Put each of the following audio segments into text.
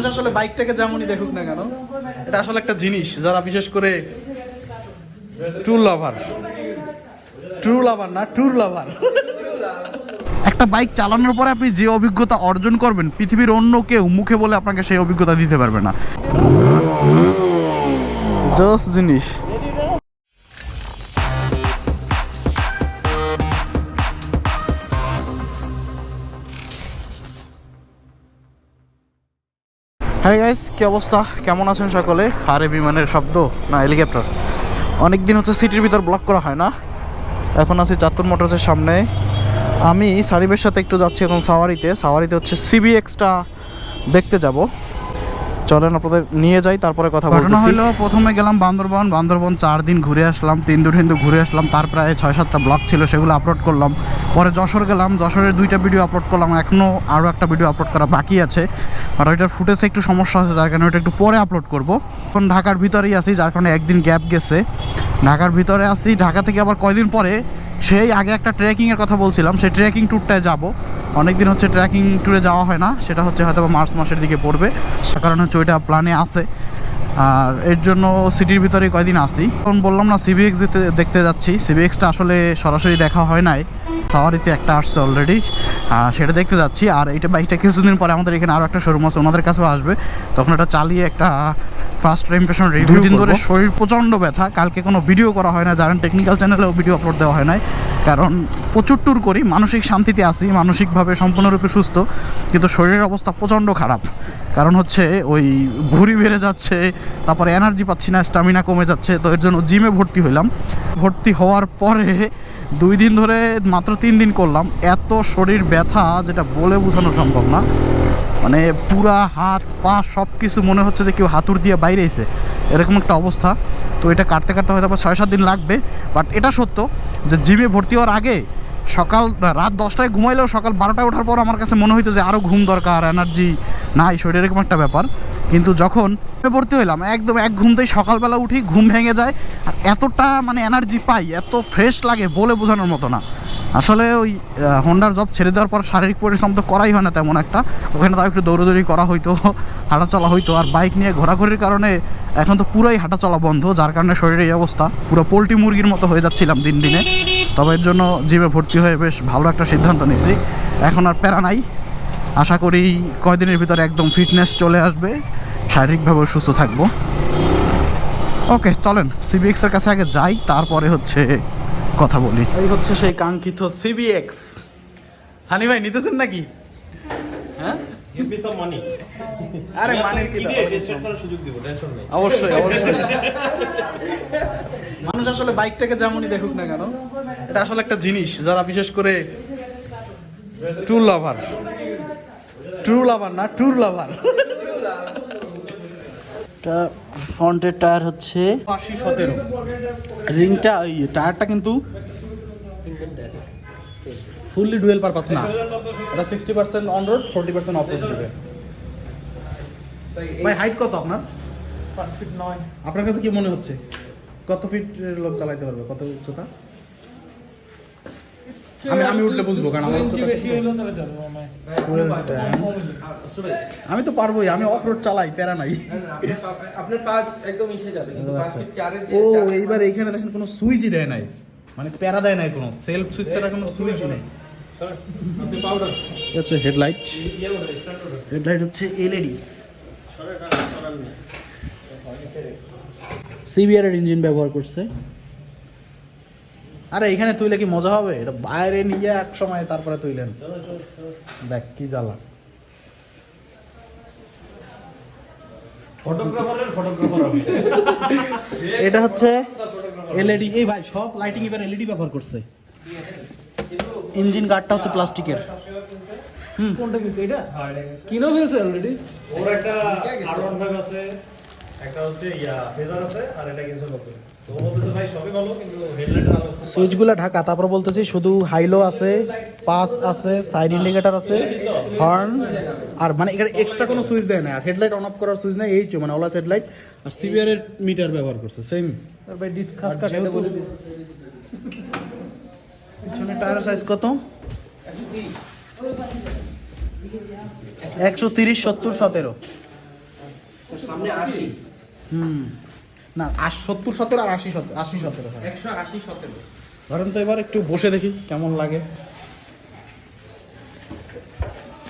মানুষ আসলে বাইকটাকে যেমনই দেখুক না কেন, এটা আসলে একটা জিনিস যারা বিশেষ করে ট্রু লাভার ট্রু লাভার না ট্রু লাভার একটা বাইক চালানোর পরে আপনি যে অভিজ্ঞতা অর্জন করবেন, পৃথিবীর অন্য কেউ মুখে বলে আপনাকে সেই অভিজ্ঞতা দিতে পারবে না। জাস্ট জিনিস। হ্যাঁ গাইস কী অবস্থা? কেমন আছেন সকলে? আরে বিমানের শব্দ? না হেলিকপ্টার অনেক দিন হচ্ছে সিটির ভিতর ব্লক করা হয় না। এখন আছি চাঁদপুর মোটরসের সামনে। আমি সারিবের সাথে একটু যাচ্ছি এখন সাওয়ারিতে। সাওয়ারিতে হচ্ছে সিবিএক্সটা দেখতে যাব। চলেন, আপনাদের নিয়ে যাই, তারপরে কথা ঘটনা হলো প্রথমে গেলাম বান্দরবন বান্দরবন চার দিন ঘুরে আসলাম, তিন দিন হিন্দু ঘুরে আসলাম, তার প্রায় ছয় সাতটা ব্লগ ছিল, সেগুলো আপলোড করলাম। পরে যশোর গেলাম, যশোরের দুইটা ভিডিও আপলোড করলাম এখনও আরও একটা ভিডিও আপলোড করা বাকি আছে। আর ওইটার ফুটেজে একটু সমস্যা আছে, যার কারণে ওইটা একটু পরে আপলোড করব। এখন ঢাকার ভিতরেই আছি, যার কারণে একদিন গ্যাপ গেছে। ঢাকার ভিতরে আছি, ঢাকা থেকে আবার কয়দিন পরে সেই আগে একটা ট্রেকিংয়ের কথা বলছিলাম, সেই ট্রেকিং ট্যুরটায় যাব। অনেক দিন হচ্ছে ট্রেকিং ট্যুরে যাওয়া হয় না, সেটা হচ্ছে হয়তো মার্চ মাসের দিকে পড়বে। তার কারণ হচ্ছে ওইটা প্ল্যানে আছে। আর এর জন্য সিটির ভিতরে কয়দিন আসি তখন বললাম না সিবিএক্স দিতে দেখতে যাচ্ছি। সিবিএক্সটা আসলে সরাসরি দেখা হয় নাই। সাওয়ারিতে একটা আসছে অলরেডি সেটা দেখতে যাচ্ছি। আর এইটা বাইকটা কিছুদিন পরে আমাদের এখানে আরও একটা শোরুম আছে ওনাদের কাছেও আসবে। তখন এটা চালিয়ে একটা ফার্স্ট ইমপ্রেশন রিভিউ দিন ধরে শরীর প্রচণ্ড ব্যথা। কালকে কোনো ভিডিও করা হয় না জানেন টেকনিক্যাল চ্যানেলেও ভিডিও আপলোড দেওয়া হয় নাই। কারণ প্রচুর ট্যুর করি মানসিক শান্তিতে আসি মানসিকভাবে সম্পূর্ণরূপে সুস্থ। কিন্তু শরীরের অবস্থা প্রচণ্ড খারাপ। কারণ হচ্ছে ওই ভুঁড়ি বেড়ে যাচ্ছে, তারপরে এনার্জি পাচ্ছি না স্টামিনা কমে যাচ্ছে, তো এর জন্য জিমে ভর্তি হইলাম। ভর্তি হওয়ার পরে দুই দিন ধরে মাত্র তিন দিন করলাম। এত শরীর ব্যথা যেটা বলে বোঝানো সম্ভব না। মানে পুরা হাত, পা সব কিছু মনে হচ্ছে যে কেউ হাতুর দিয়ে বাইরে এসে। এরকম একটা অবস্থা। তো এটা কাটতে কাটতে হয়তো ছয় সাত দিন লাগবে। বাট এটা সত্য যে জিমে ভর্তি হওয়ার আগে সকাল রাত দশটায় ঘুমাইলেও সকাল বারোটায় ওঠার পর আমার কাছে মনে হইতো যে আরও ঘুম দরকার এনার্জি নাই, শরীরে এরকম একটা ব্যাপার। কিন্তু যখন ভর্তি হইলাম, একদম এক ঘুমতেই সকালবেলা উঠি, ঘুম ভেঙে যায়, আর এতটা মানে এনার্জি পাই, এত ফ্রেশ লাগে বলে বোঝানোর মতো না। আসলে ওই হোন্ডার জব ছেড়ে দেওয়ার পর শারীরিক পরিশ্রম তো করাই হয় না তেমন একটা। ওখানে তাও একটু দৌড়দৌড়ি করা হইতো হাঁটা চলা হইতো, আর বাইক নিয়ে ঘোরাঘুরির কারণে এখন তো পুরোই হাঁটা চলা বন্ধ, যার কারণে শরীরের এই অবস্থা। পুরো পোলট্রি মুরগির মতো হয়ে যাচ্ছিলাম দিন দিনে। তবে এর জন্য জিমে ভর্তি হয়ে বেশ ভালো একটা সিদ্ধান্ত নিয়েছি। এখন আর প্যারা নাই। আশা করি কয়দিনের ভিতরে একদম ফিটনেস চলে আসবে। শারীরিকভাবে সুস্থ থাকব। ওকে চলেন সিবিএক্স এর কাছে আগে যাই তারপরে হচ্ছে কথা বলি। এই হচ্ছে সেই কাঙ্ক্ষিত সিবিএক্স সানি ভাই নিতেছেন নাকি? হ্যাঁ. আরে মানে কি কিনে সুযোগ দিব টেনশন নেই। অবশ্যই অবশ্যই। মানুষ আসলে বাইকটাকে যেমনই দেখুক না কেন এটা আসলে একটা জিনিস যারা বিশেষ করে ট্যুর লাভার। ট্রু লাভার না ট্যুর লাভার। এটা ফ্রন্টের টায়ার হচ্ছে আশি সতেরো। রিংটা ওই টায়ারটা কিন্তু ফুললি ডুয়েল পারপাস না। এটা sixty percent on road forty percent off road দেবে। ভাই হাইট কত আপনার? পাঁচ ফিট নয়। আপনার কাছে কি মনে হচ্ছে? কত ফিট লোক চালাতে পারবে? কত উচ্চতা? আমি আমি উঠলে বুঝব কারণ আমার আমি তো পারবোই আমি অফ রোড চালাই প্যারা নাই। আপনার পা- একদম মিশে যাবে কিন্তু পাঁচ আচ্ছা ও এইবার এইখানে দেখেন কোনো সুইচই দেয় নাই। মানে প্যারা দেয় নাই কোনো সেলফ সুইচ ছাড়া কোনো সুইচই নেই। আপনি পাউডার এটা হচ্ছে হেডলাইট হেডলাইট হচ্ছে এলইডি সিবিআর এর ইঞ্জিন ব্যবহার করছে। আরে এখানে তুইলে কি মজা হবে? এটা বাইরে নিয়ে এক সময় তারপরে তুইলেন দেখ কি জ্বালা। ফটোগ্রাফারের এটা হচ্ছে এলইডি এই ভাই সব লাইটিং এবার এলইডি ব্যবহার করছে। ইঞ্জিন গার্ডটা হচ্ছে প্লাস্টিকের। কোনটা কিনছে? এটা? কিনেও ফেলছে অলরেডি ওর একটা আর ওয়ান ফাইভ আছে। একটা হচ্ছে ইয়া ফেজার আছে আর এটা কিনছে নতুন। তো বলতেছে ভাই সবই ভালো কিন্তু হেডলাইট আলো সুইচগুলো ঢাকা। তারপর বলতেছি শুধু হাইলো আছে পাস আছে সাইড ইন্ডিকেটর আছে হর্ন আর মানে এখানে এক্সট্রা কোনো সুইচ দেয় না। আর হেডলাইট অন অফ করার সুইচ নেই এই যে মানে ওলা হেডলাইট। আর সিবিআর এর মিটার ব্যবহার করছে সেম তারপরে ডিসকাস কাট এটা বলে দিই পিছনে টায়ার সাইজ কত? একশো তিরিশ সত্তর সতেরো। সামনে আশি। হুম। না আশ সত্তর সতেরো আর আশি সতেরো আশি সতেরো হ্যাঁ। একশো আশি সতেরো। ধরেন তো এবার একটু বসে দেখি কেমন লাগে।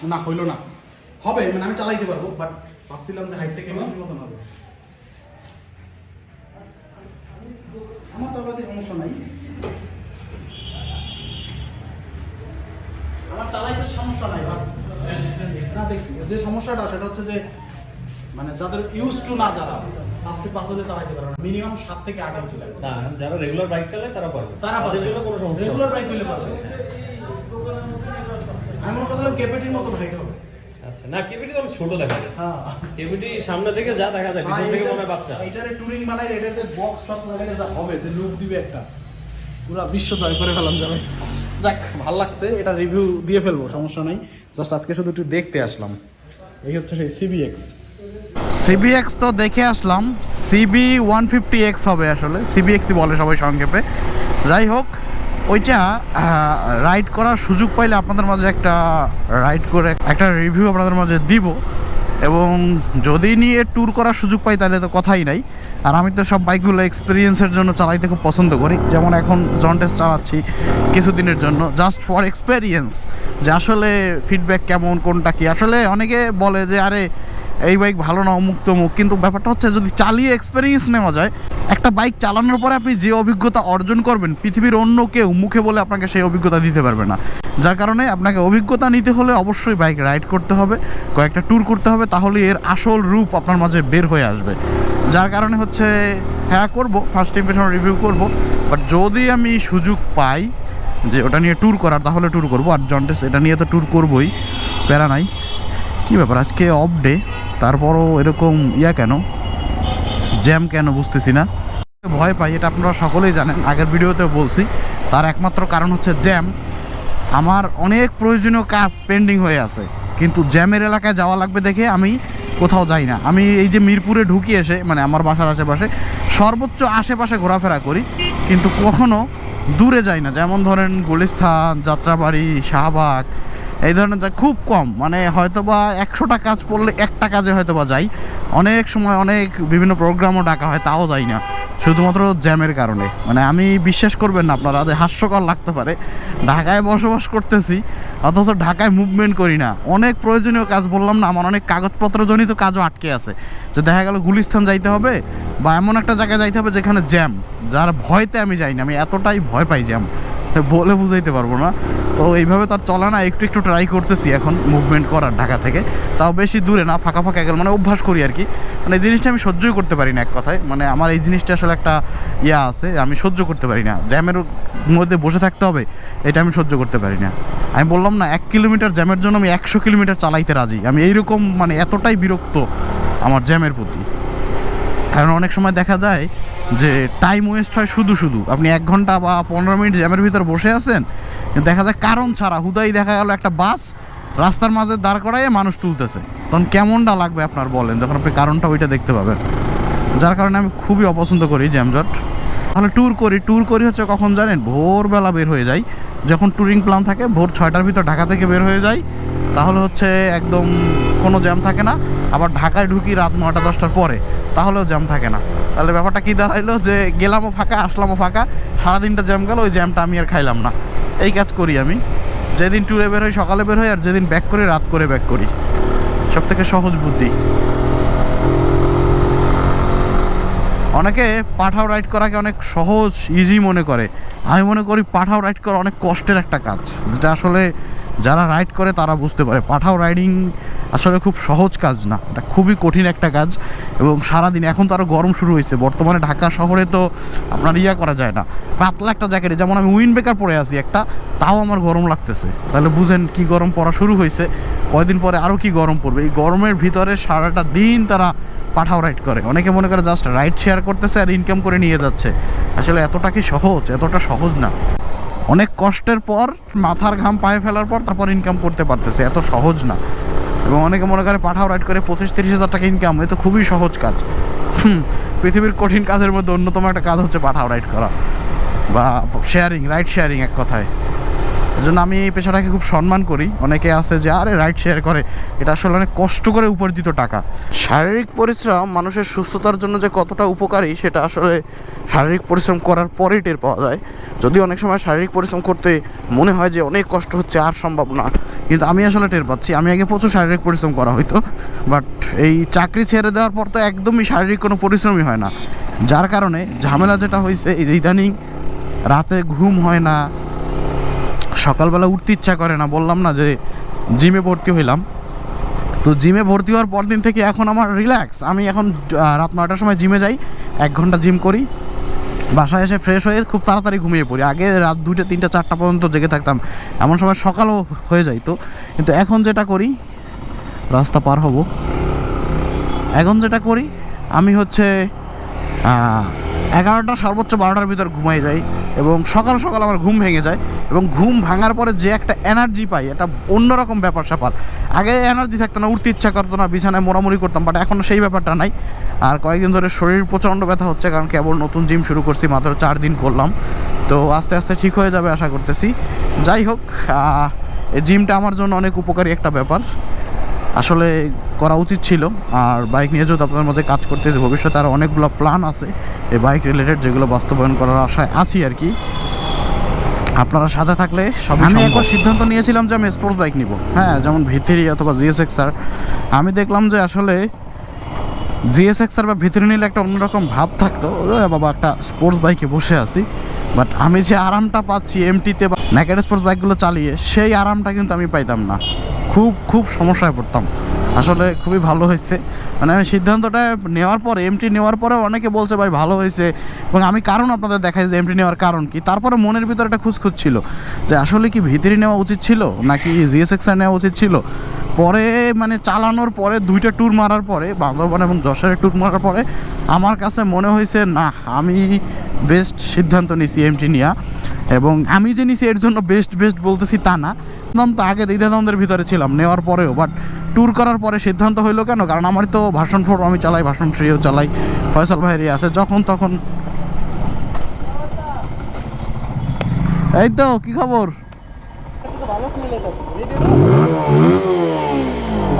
না হইল না। হবে মানে আমি চালাইতে পারব বাট ভাবছিলাম যে হাইট থেকে মতন হবে। আমার চালাতে সমস্যা নাই। আমার চালাইতে সমস্যা নাই বাট না দেখছি যে সমস্যাটা সেটা হচ্ছে যে মানে যাদের ইউজ টু না যারা পাঁচ থেকে পাঁচ হলে চালাইতে পারে না। মিনিমাম সাত থেকে আট ইঞ্চি লাগে না যারা রেগুলার বাইক চালায় তারা পারবে। তারা জন্য কোনো সমস্যা রেগুলার বাইক পারবে। আমি মনে করছিলাম কেপিটির মতো হাইট হবে। আচ্ছা না কেবিটি তো ছোট দেখা যায়। হ্যাঁ। কেবিটি সামনে থেকে যা দেখা যায় পিছন থেকে মনে বাচ্চা। এইটারে টুরিং বানাই এটাতে বক্স টক্স লাগালে যা হবে যে লুক দিবে একটা। পুরো বিশ্ব জয় করে ফেলাম যাবে। যাক ভালো লাগছে। এটা রিভিউ দিয়ে ফেলব সমস্যা নাই। জাস্ট আজকে শুধু একটু দেখতে আসলাম। এই হচ্ছে সেই সিবিএক্স সিবিএক্স তো দেখে আসলাম। সিবি ওয়ান ফিফটি এক্স হবে আসলে। সিবিএক্সই বলে সবাই সংক্ষেপে। যাই হোক, ওইটা রাইড করার সুযোগ পাইলে আপনাদের মাঝে একটা রাইড করে একটা রিভিউ আপনাদের মাঝে দিব। এবং যদি নিয়ে ট্যুর করার সুযোগ পাই, তাহলে তো কথাই নাই। আর আমি তো সব বাইকগুলো এক্সপিরিয়েন্সের জন্য চালাইতে খুব পছন্দ করি। যেমন এখন জন্টেস চালাচ্ছি কিছুদিনের জন্য জাস্ট ফর এক্সপেরিয়েন্স যে আসলে ফিডব্যাক কেমন, কোনটা কি? আসলে অনেকে বলে যে, আরে এই বাইক ভালো না, অমুক তমুক। কিন্তু ব্যাপারটা হচ্ছে, যদি চালিয়ে এক্সপিরিয়েন্স নেওয়া যায়, একটা বাইক চালানোর পরে আপনি যে অভিজ্ঞতা অর্জন করবেন, পৃথিবীর অন্য কেউ মুখে বলে আপনাকে সেই অভিজ্ঞতা দিতে পারবে না। যার কারণে আপনাকে অভিজ্ঞতা নিতে হলে অবশ্যই বাইক রাইড করতে হবে, কয়েকটা ট্যুর করতে হবে, তাহলে এর আসল রূপ আপনার মাঝে বের হয়ে আসবে। যার কারণে হচ্ছে হ্যাঁ করব ফার্স্ট ইম্প্রেশন রিভিউ করব বাট যদি আমি সুযোগ পাই যে ওটা নিয়ে ট্যুর করার, তাহলে ট্যুর করব। আর জন্টেস এটা নিয়ে তো ট্যুর করবই, প্যারা নাই। কী ব্যাপার? আজকে অফ ডে তারপরও এরকম ইয়া কেন? জ্যাম কেন বুঝতেছি না। ভয় পাই, এটা আপনারা সকলেই জানেন, আগের ভিডিওতে বলছি। তার একমাত্র কারণ হচ্ছে জ্যাম। আমার অনেক প্রয়োজনীয় কাজ পেন্ডিং হয়ে আছে। কিন্তু জ্যামের এলাকায় যাওয়া লাগবে দেখে আমি কোথাও যাই না। আমি এই যে মিরপুরে ঢুকি এসে মানে আমার বাসার আশেপাশে, সর্বোচ্চ আশেপাশে ঘোরাফেরা করি। কিন্তু কখনো দূরে যাই না। যেমন ধরেন গুলিস্থান যাত্রাবাড়ি, শাহবাগ এই ধরনের খুব কম মানে হয়তোবা একশোটা কাজ পড়লে একটা কাজে হয়তো বা যাই। অনেক সময় অনেক বিভিন্ন প্রোগ্রামও ডাকা হয়, তাও যাই না। শুধুমাত্র জ্যামের কারণে। মানে আমি বিশ্বাস করবেন না, আপনারা যে হাস্যকর লাগতে পারে। ঢাকায় বসবাস করতেছি, অথচ ঢাকায় মুভমেন্ট করি না। অনেক প্রয়োজনীয় কাজ বললাম না, আমার অনেক কাগজপত্রজনিত কাজও আটকে আছে। যে দেখা গেল গুলিস্তান যাইতে হবে, বা এমন একটা জায়গায় যাইতে হবে যেখানে জ্যাম। যার ভয়তে আমি যাই না, আমি এতটাই ভয় পাই জ্যাম। বলে বুঝাইতে পারব না। তো এইভাবে তার চলে না, একটু একটু ট্রাই করতেছি এখন মুভমেন্ট করার ঢাকা থেকে। তাও বেশি দূরে না, ফাঁকা ফাঁকা গেল মানে অভ্যাস করি আর কি। মানে এই জিনিসটা আমি সহ্যই করতে পারি না এক কথায়। মানে আমার এই জিনিসটা আসলে একটা ইয়া আছে, আমি সহ্য করতে পারি না। জ্যামের মধ্যে বসে থাকতে হবে, এটা আমি সহ্য করতে পারি না। আমি বললাম না, এক কিলোমিটার জ্যামের জন্য আমি একশো কিলোমিটার চালাইতে রাজি। আমি এইরকম মানে এতটাই বিরক্ত আমার জ্যামের প্রতি। কারণ অনেক সময় দেখা যায় যে টাইম ওয়েস্ট হয় শুধু শুধু। আপনি এক ঘণ্টা বা পনেরো মিনিট জ্যামের ভিতরে বসে আছেন, দেখা যায় কারণ ছাড়া হুদাই দেখা গেল একটা বাস রাস্তার মাঝে দাঁড় করাই মানুষ তুলতেছে। তখন কেমনটা লাগবে আপনার বলেন, যখন আপনি কারণটা ওইটা দেখতে পাবেন। যার কারণে আমি খুবই অপছন্দ করি জ্যামজট। তাহলে ট্যুর করি ট্যুর করি হচ্ছে কখন জানেন? ভোরবেলা বের হয়ে যাই। যখন ট্যুরিং প্ল্যান থাকে, ভোর ছয়টার ভিতর ঢাকা থেকে বের হয়ে যাই। তাহলে হচ্ছে একদম কোনো জ্যাম থাকে না। আবার ঢাকায় ঢুকি রাত নটা দশটার পরে। তাহলেও জ্যাম থাকে না। তাহলে ব্যাপারটা কী দাঁড়াইলো যে গেলামও ফাঁকা, আসলামও ফাঁকা। সারাদিনটা জ্যাম গেল, ওই জ্যামটা আমি আর খাইলাম না। এই কাজ করি আমি। যেদিন ট্যুরে বের হই, সকালে বের হই, আর যেদিন ব্যাক করি, রাত করে ব্যাক করি। সব থেকে সহজ বুদ্ধি। অনেকে পাঠাও রাইড করাকে অনেক সহজ ইজি মনে করে। আমি মনে করি পাঠাও রাইড করা অনেক কষ্টের একটা কাজ। যেটা আসলে যারা রাইড করে তারা বুঝতে পারে। পাঠাও রাইডিং আসলে খুব সহজ কাজ না। এটা খুবই কঠিন একটা কাজ এবং সারাদিন এখন তো আরও গরম শুরু হয়েছে। বর্তমানে ঢাকা শহরে তো আপনার ইয়া করা যায় না। পাতলা একটা জ্যাকেটে, যেমন আমি উইন বেকার পরে আছি একটা, তাও আমার গরম লাগতেছে। তাহলে বুঝেন কি গরম পড়া শুরু হয়েছে। কয়দিন পরে আরও কি গরম পড়বে। এই গরমের ভিতরে সারাটা দিন তারা পাঠাও রাইড করে। অনেকে মনে করে জাস্ট রাইড শেয়ার করতেছে আর ইনকাম করে নিয়ে যাচ্ছে। আসলে এতটা কি সহজ? এতটা সহজ না। অনেক কষ্টের পর, মাথার ঘাম পায়ে ফেলার পর তারপর ইনকাম করতে পারতেছে, এত সহজ না। এবং অনেকে মনে করে পাঠাও রাইড করে পঁচিশ তিরিশ হাজার টাকা ইনকাম এ তো খুবই সহজ কাজ। পৃথিবীর কঠিন কাজের মধ্যে অন্যতম একটা কাজ হচ্ছে পাঠাও রাইড করা। বা শেয়ারিং রাইড শেয়ারিং এক কথায়। এজন্য আমি এই পেশাটাকে খুব সম্মান করি। অনেকে আছে যে, আরে রাইড শেয়ার করে। এটা আসলে অনেক কষ্ট করে উপার্জিত টাকা। শারীরিক পরিশ্রম, মানুষের সুস্থতার জন্য যে কতটা উপকারী, সেটা আসলে শারীরিক পরিশ্রম করার পরেই টের পাওয়া যায়। যদি অনেক সময় শারীরিক পরিশ্রম করতে মনে হয় যে, অনেক কষ্ট হচ্ছে, আর সম্ভব না। কিন্তু আমি আসলে টের পাচ্ছি। আমি আগে প্রচুর শারীরিক পরিশ্রম করা হতো বাট এই চাকরি ছেড়ে দেওয়ার পর তো একদমই শারীরিক কোনো পরিশ্রমই হয় না। যার কারণে ঝামেলা যেটা হয়েছে এই ইদানিং রাতে ঘুম হয় না সকালবেলা উঠতে ইচ্ছা করে না, বললাম না যে জিমে ভর্তি হইলাম। তো জিমে ভর্তি হওয়ার পর দিন থেকে এখন আমার রিল্যাক্স আমি এখন রাত নয়টার সময় জিমে যাই, এক ঘণ্টা জিম করি, বাসায় এসে ফ্রেশ হয়ে খুব তাড়াতাড়ি ঘুমিয়ে পড়ি। আগে রাত দুইটা, তিনটা, চারটা পর্যন্ত জেগে থাকতাম, এমন সময় সকালও হয়ে যাইতো কিন্তু এখন যেটা করি, রাস্তা পার হব। এখন যেটা করি, আমি হচ্ছে এগারোটা, সর্বোচ্চ বারোটার ভিতর ঘুমাই যাই এবং সকাল সকাল আমার ঘুম ভেঙে যায় এবং ঘুম ভাঙার পরে যে একটা এনার্জি পাই, এটা অন্যরকম ব্যাপার স্যাপার। আগে এনার্জি থাকতো না, উঠতে ইচ্ছা করতো না, বিছানায় মোড়ামুড়ি করতাম বাট এখন সেই ব্যাপারটা নাই। আর কয়েকদিন ধরে শরীর প্রচণ্ড ব্যথা হচ্ছে, কারণ কেবল নতুন জিম শুরু করছি, মাত্র চার দিন করলাম। তো আস্তে আস্তে ঠিক হয়ে যাবে আশা করতেছি। যাই হোক এই জিমটা আমার জন্য অনেক উপকারী একটা ব্যাপার। আসলে করা উচিত ছিল। আর বাইক নিয়ে যেহেতু আপনাদের মধ্যে কাজ করতেছি ভবিষ্যতে আরও অনেকগুলো প্ল্যান আছে। এই বাইক রিলেটেড যেগুলো বাস্তবায়ন করার আশায় আছি আর কি। আপনারা সাথে থাকলে সব আমি একবার সিদ্ধান্ত নিয়েছিলাম যে আমি স্পোর্টস বাইক নিব। হ্যাঁ যেমন ভিথিরি অথবা জিএসএক্স আর। আমি দেখলাম যে আসলে জিএসএক্স আর বা ভিতরে নিলে একটা অন্যরকম ভাব থাকতো। বাবা একটা স্পোর্টস বাইকে বসে আছি। বাট আমি যে আরামটা পাচ্ছি এমটিতে বা ন্যাকেড স্পোর্টস বাইকগুলো চালিয়ে সেই আরামটা কিন্তু আমি পাইতাম না। খুব খুব সমস্যায় পড়তাম। আসলে খুবই ভালো হয়েছে। মানে আমি সিদ্ধান্তটা নেওয়ার পরে এমটি নেওয়ার পরে অনেকে বলছে, ভাই, ভালো হয়েছে। এবং আমি কারণ আপনাদের দেখাই যে এমটি নেওয়ার কারণ কি? তারপরে মনের ভিতরে একটা খুঁজখুঁজ ছিল যে, আসলে কি ভিতরে নেওয়া উচিত ছিল, নাকি জিএসএক্সআর নেওয়া উচিত ছিল? পরে মানে চালানোর পরে, দুইটা ট্যুর মারার পরে, বান্দরবান এবং যশোরের ট্যুর মারার পরে, আমার কাছে মনে হয়েছে, না, আমি বেস্ট সিদ্ধান্ত নিয়েছি এমটি নিয়া। এবং আমি যে এর জন্য বেস্ট বেস্ট বলতেছি তা না। একদম তো আগে দ্বিধাদ্বন্দ্বের ভিতরে ছিলাম, নেওয়ার পরেও বাট ট্যুর করার পরে সিদ্ধান্ত হইল কেন? কারণ আমার তো ভাষণ ফোর আমি চালাই, ভাষণ থ্রিও চালাই, ফয়সাল ভাইয়েরই আছে। যখন তখন এই তো কি খবর?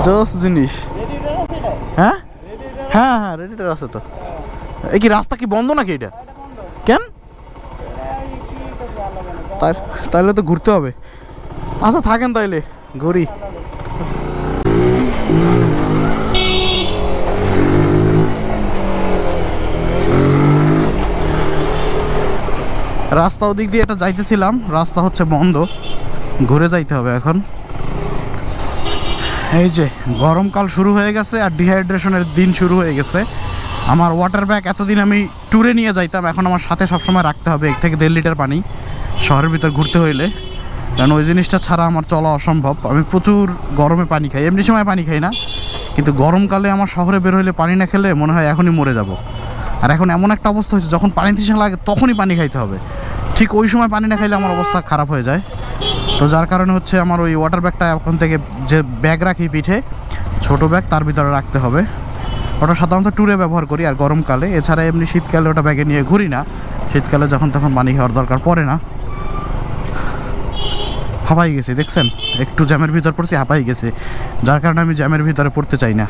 জোস জিনিস। হ্যাঁ? হ্যাঁ হ্যাঁ রেডিটার আছে তো। এই কি, রাস্তা কি বন্ধ নাকি এটা কেন তাই তাহলে তো ঘুরতে হবে। আচ্ছা থাকেন তাইলে, ঘুরি। রাস্তা ওদিক দিয়ে এটা যাইতেছিলাম, রাস্তা হচ্ছে বন্ধ। ঘুরে যাইতে হবে এখন। এই যে, গরমকাল শুরু হয়ে গেছে আর ডিহাইড্রেশনের দিন শুরু হয়ে গেছে। আমার ওয়াটার ব্যাগ এতদিন আমি ট্যুরে নিয়ে যাইতাম, এখন আমার সাথে সবসময় রাখতে হবে, এক থেকে দেড় লিটার পানি। শহরের ভিতর ঘুরতে হইলে, কারণ ওই জিনিসটা ছাড়া আমার চলা অসম্ভব। আমি প্রচুর গরমে পানি খাই। এমনি সময় পানি খাই না, কিন্তু গরমকালে আমার শহরে বের হইলে পানি না খেলে মনে হয় এখনই মরে যাব। আর এখন এমন একটা অবস্থা হয়েছে, যখন পানি তৃষ্ণা লাগে তখনই পানি খাইতে হবে। ঠিক ওই সময় পানি না খাইলে আমার অবস্থা খারাপ হয়ে যায়। তো যার কারণে হচ্ছে আমার ওই ওয়াটার ব্যাগটা এখন থেকে যে ব্যাগ রাখি পিঠে, ছোট ব্যাগ তার ভিতরে রাখতে হবে। ওটা সাধারণত ট্যুরে ব্যবহার করি, আর গরমকালে। এছাড়া এমনি শীতকালে ওটা ব্যাগে নিয়ে ঘুরি না। শীতকালে যখন তখন পানি খাওয়ার দরকার পড়ে না। হাঁপাই গেছে, দেখছেন? একটু জ্যামের ভিতর পড়ছি, হাঁপাই গেছে। যার কারণে আমি জ্যামের ভিতরে পড়তে চাই না।